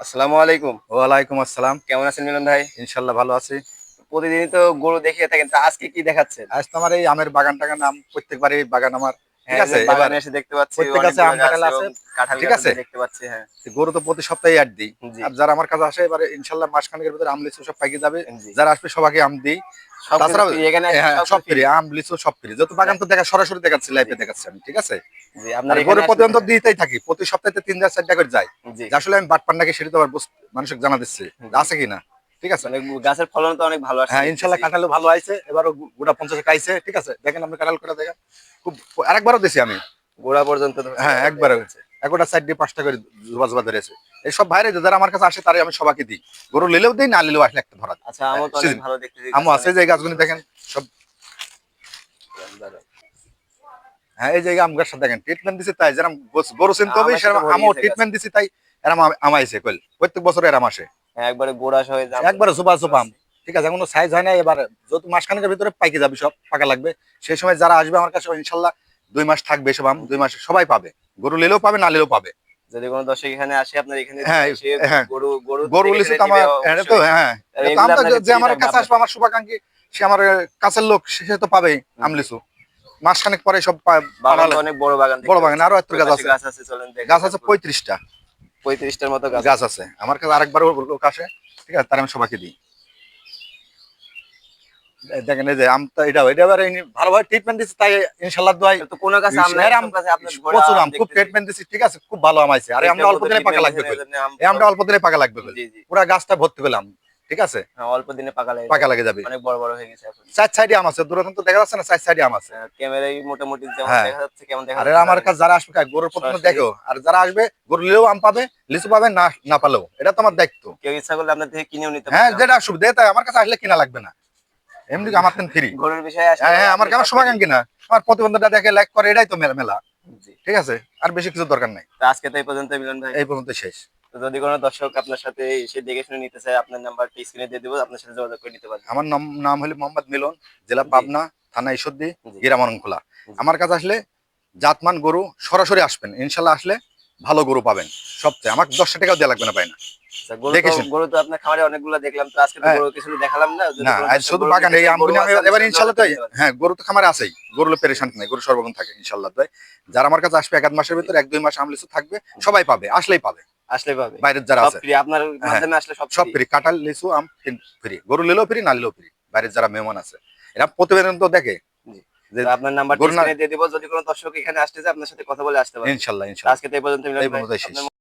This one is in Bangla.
আসসালামু আলাইকুম। ওয়ালাইকুম আসসালাম। কেমন আছেন মিলন ভাই? ইনশাল্লাহ ভালো আছি। প্রতিদিনই তো গরু দেখিয়ে থাকেন তা আজকে কি দেখাচ্ছেন? আজ তোমার এই আমের বাগান টাগান নাম প্রত্যেকবারই বাগান আমার। ঠিক হ্যাঁ, আছে এবার এসে দেখতে পাচ্ছি প্রত্যেক আম কাঁঠাল আছে, কাঁঠাল ঠিক আছে? দেখতে পাচ্ছি হ্যাঁ। গরু তো প্রতি সপ্তাহে অ্যাড দিই। আর যারা আমার কাছে আসে এবারে মাসখানেকের ভিতরে আম লিচু সব যাবে। যারা আসবে সবাইকে আম দিই। সব হ্যাঁ ফ্রি। আম লিচু সব ফ্রি। যত বাগান তো দেখা সরাসরি দেখাচ্ছি লাইভে দেখাচ্ছি আমি ঠিক আছে? আপনার গরু দিতেই থাকি। প্রতি সপ্তাহে তিন চারটা করে যায়। আসলে আমি বাট পান্ডাকে সেটা তো আবার মানুষকে জানা দিচ্ছি। আছে কিনা? ঠিক আছে? মানে গাছের ফলন তো অনেক ভালো আসছে। হ্যাঁ ইনশাল্লাহ কাঁঠালও ভালো আইছে এবারও গোটা পঞ্চাশে খাইছে ঠিক আছে? দেখেন আপনি কাঁঠাল করে দেখেন। খুব আরেকবারও দিছি আমি। গোড়া পর্যন্ত হ্যাঁ একবারে একটা সাইড দিয়ে পাঁচটা করে জোবা জোবা ধরেছে এইসব বাইরে যারা আমার কাছে আসে তারাই আমি সবাইকে দিই। গরু নিলেও দিই না নিলেও আসলে একটা ধরা। আচ্ছা আমও আমও আছে যে গাছগুলি দেখেন সব। হ্যাঁ এই জায়গায় আম গাছটা দেখেন ট্রিটমেন্ট দিছি তাই যেরকম গরু চিনতে হবে আমের সাথে সেরকম ভরে আমও ট্রিটমেন্ট দিছি তাই এরম আমাইছে কইল প্রত্যেক বছর এরম আসে। একবারে গোড়া সহ জাম- একবারে জোবা সুপাম ঠিক আছে কোনো সাইজ হয় না এবার যত মাসখানেকের ভিতরে পাইকে যাবে সব পাকা লাগবে। সেই সময় যারা আসবে আমার কাছে ইনশাল্লাহ দুই মাস থাকবে সব আম দুই মাসে সবাই পাবে। গরু নিলেও পাবে না নিলেও পাবে। যদি কোনো দর্শক এখানে আসে আপনার এখানে হ্যাঁ, হ্যাঁ। গরু গরু গরু নিবে তো আমার। এটা তো হ্যাঁ যে আমার কাছে আসবে আমার শুভাকাঙ্ক্ষী সে আমার কাছের লোক সে তো পাবেই আম লিচু। মাসখানেক পরে সব অনেক বড় বাগান বড় বাগান আরও এত গাছ আছে। গাছ আছে চলেন দেখি। গাছ আছে পঁয়ত্রিশটা। পঁয়ত্রিশটার মতো গাছ আছে। আমার কাছে আরেকবার লোক আসে ঠিক আছে তার আমি সবাইকে দিই। দেখেন এই যে আমটা এটা এটা এবার ভালোভাবে ট্রিটমেন্ট দিচ্ছে তাই ইনশাল্লাহ দোয়াই তো কোনো গাছ আম নাই আম কাছে আপনি প্রচুর আম খুব ট্রিটমেন্ট দিচ্ছি ঠিক আছে খুব ভালো আম আছে আরে আমরা অল্প দিনে পাকা লাগবে এই আমরা অল্প দিনে পাকা লাগবে পুরা গাছটা ভর্তি পেলাম ঠিক আছে? হ্যাঁ, অল্প দিনে পাকা লাগে পাকা লাগে যাবে। অনেক বড় বড় হয়ে গেছে চার সাইডে আম আছে দূরদূরান্ত দেখা যাচ্ছে না চার সাইডে আম আছে। হ্যাঁ, ক্যামেরায় মোটামুটি যেমন হ্যাঁ। দেখা যাচ্ছে কেমন দেখা আরে আমার কাছে যারা আসবে কাজ গরুর প্রথমে দেখো। আর যারা আসবে গরু নিলেও আম পাবে লিচু পাবে না না পালেও। এটা তো আমার দায়িত্ব। কেউ ইচ্ছা করলে আপনার থেকে কিনেও নিতে হ্যাঁ যেটা সুবিধা তাই আমার কাছে আসলে কিনা লাগবে না। এমনি আমার তেন ফ্রি গরুর বিষয়ে আসলে হ্যাঁ হ্যাঁ আমার আমার শুভাকাঙ্ক্ষী না। আমার প্রতিবন্ধটা দেখে লাইক করে এটাই তো মেলা। ঠিক আছে? আর বেশি কিছু দরকার নাই। তো আজকে তো এই পর্যন্ত মিলন ভাই। এই পর্যন্ত শেষ। তো যদি কোনো দর্শক আপনার সাথে এসে দেখে শুনে নিতে চায় আপনার নাম্বারটি স্ক্রিনে দিয়ে দেবো আপনার সাথে যোগাযোগ করে নিতে পারেন আমার নাম নাম হলো মোহাম্মদ মিলন জেলা পাবনা থানা ঈশ্বরদী। গিরামনখোলা আমার কাছে আসলে জাতমান গরু সরাসরি আসবেন ইনশাল্লাহ আসলে ভালো গরু পাবেন সবচেয়ে। আমাকে দশটা টাকাও দেওয়া লাগবে না পাই না। আচ্ছা, গরু তো আপনার খামারে অনেকগুলো দেখলাম তো আজকে হ্যাঁ। গরু কিছু দেখালাম না না শুধু বাগান এই আমগুলো গরু আমি আছে, এবার আপনার তাই হ্যাঁ গরু তো খামারে আছেই গরু পেরেশান নাই গরু সর্বক্ষণ থাকে ইনশাল্লাহ তাই যারা আমার কাছে আসবে এক আধ মাসের ভিতরে এক দুই মাস আমলিসু থাকবে সবাই পাবে আসলেই পাবে। আসলে পাবে। বাইরের যারা আছে। আপনার মাধ্যমে আসলে সব সব ফ্রি। কাঁঠাল লিচু আম ফ্রি। গরু নিলেও ফ্রি না নিলেও ফ্রি। বাইরের যারা মেহমান আছে এরা প্রতিবেদন তো দেখে। আপনার নাম্বার দিয়ে দেবো যদি কোনো দর্শক এখানে আসতে চায় আপনার সাথে কথা বলে আসতে পারে ইনশাল্লাহ ইনশাল্লাহ। আজকে তো এই পর্যন্ত